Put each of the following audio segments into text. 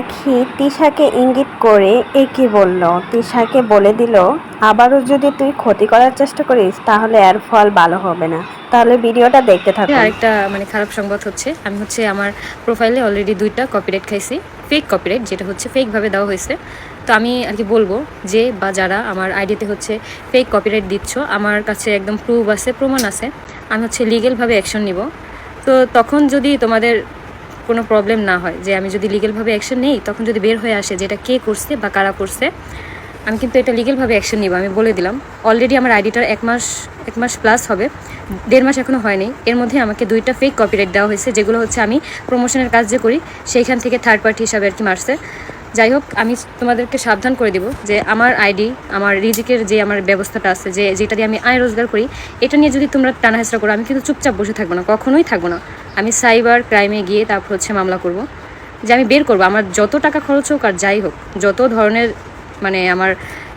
আখি তিশাকে ইঙ্গিত করে একে বলল। তিশাকে বলে দিল, আবারও যদি তুই ক্ষতি করার চেষ্টা করিস, তাহলে এর ফল ভালো হবে না। তাহলে ভিডিওটা দেখতে থাকো আরেকটা মানে খারাপ সংবাদ হচ্ছে। আমি হচ্ছে আমার প্রোফাইলে অলরেডি দুইটা কপিরাইট খাইছি। ফেক কপিরাইট যেটা হচ্ছে ফেকভাবে দেওয়া হয়েছে। তো আমি আর কি বলব যে, বা যারা আমার আইডিতে হচ্ছে ফেক কপিরাইট দিচ্ছ, আমার কাছে একদম প্রুফ আছে, প্রমাণ আছে। আমি হচ্ছে লিগেলভাবে অ্যাকশন নিব। তো তখন যদি তোমাদের কোনো প্রবলেম না হয়, যে আমি যদি লিগেলভাবে অ্যাকশন নেই, তখন যদি বের হয়ে আসে যে এটা কে করছে বা কারা করছে, আমি কিন্তু এটা লিগেলভাবে অ্যাকশন নিব, আমি বলে দিলাম। অলরেডি আমার আইডিটার এক মাস এক মাস প্লাস হবে, দেড় মাস এখনও হয়নি। এর মধ্যে আমাকে দুইটা ফেক কপিরাইট দেওয়া হয়েছে, যেগুলো হচ্ছে আমি প্রমোশনের কাজ যে করি, সেইখান থেকে থার্ড পার্টি হিসাবে আর কি মারছে। যাই হোক, আমি তোমাদেরকে সাবধান করে দিব যে আমার আইডি আমার রিজিকের যে আমার ব্যবস্থাটা আছে, যে যেটা দিয়ে আমি আয় রোজগার করি, এটা নিয়ে যদি তোমরা টানাহেসরা করো, আমি কিন্তু চুপচাপ বসে থাকব না, কখনোই থাকব না। আমি সাইবার ক্রাইমে গিয়ে তারপর হচ্ছে মামলা করব। যে আমি বের করব, আমার যত টাকা খরচ হোক আর যাই হোক, যত ধরনের মানে আমার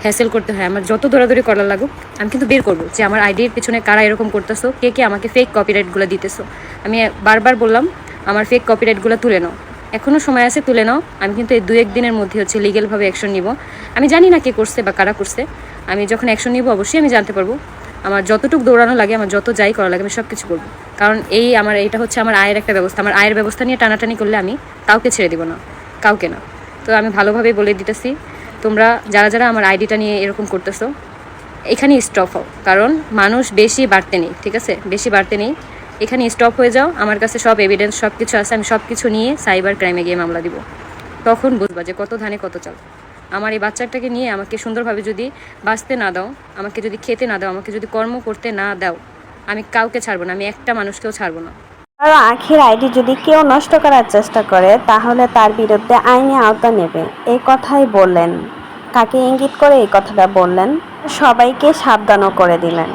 হ্যাসেল করতে হয়, আমার যত দৌড়াদৌড়ি করা লাগুক, আমি কিন্তু বের করব যে আমার আইডির পিছনে কারা এরকম করতেছো, কে কে আমাকে ফেক কপিরাইটগুলো দিতেছো। আমি বারবার বললাম, আমার ফেক কপিরাইটগুলো তুলে নাও। এখনও সময় আছে, তুলে নাও। আমি কিন্তু এই দু এক দিনের মধ্যে হচ্ছে লিগেলভাবে অ্যাকশন নিব। আমি জানি না কে করছে বা কারা করছে। আমি যখন অ্যাকশন নিব, অবশ্যই আমি জানতে পারব। আমার যতটুকু দৌড়ানো লাগে, আমার যত যাই করা লাগে, আমি সব কিছু করব। কারণ এই আমার, এটা হচ্ছে আমার আয়ের একটা ব্যবস্থা। আমার আয়ের ব্যবস্থা নিয়ে টানাটানি করলে আমি কাউকে ছেড়ে দিব না, কাউকে না। তো আমি ভালোভাবে বলে দিতেছি, তোমরা যারা যারা আমার আইডিটা নিয়ে এরকম করতেছো, এখানেই স্টপ হও। কারণ মানুষ বেশি বাড়তে নেই, ঠিক আছে? বেশি বাড়তে নেই। এখানে স্টপ হয়ে যাও। আমার কাছে সব এভিডেন্স সব কিছু আছে। আমি সব কিছু নিয়ে সাইবার ক্রাইমে গিয়ে মামলা দিব। তখন বুঝবা যে কত ধানে কত চাল। আমার এই বাচ্চাটাকে নিয়ে আমাকে সুন্দরভাবে যদি বাঁচতে না দাও, আমাকে যদি খেতে না দাও, আমাকে যদি কর্ম করতে না দাও, আমি কাউকে ছাড়বো না, আমি একটা মানুষকেও ছাড়বো না। কারও আখের আইডি যদি কেউ নষ্ট করার চেষ্টা করে, তাহলে তার বিরুদ্ধে আইনি আওতা নেবে। এই কথাই বললেন। কাকে ইঙ্গিত করে এই কথাটা বললেন? সবাইকে সাবধানও করে দিলেন।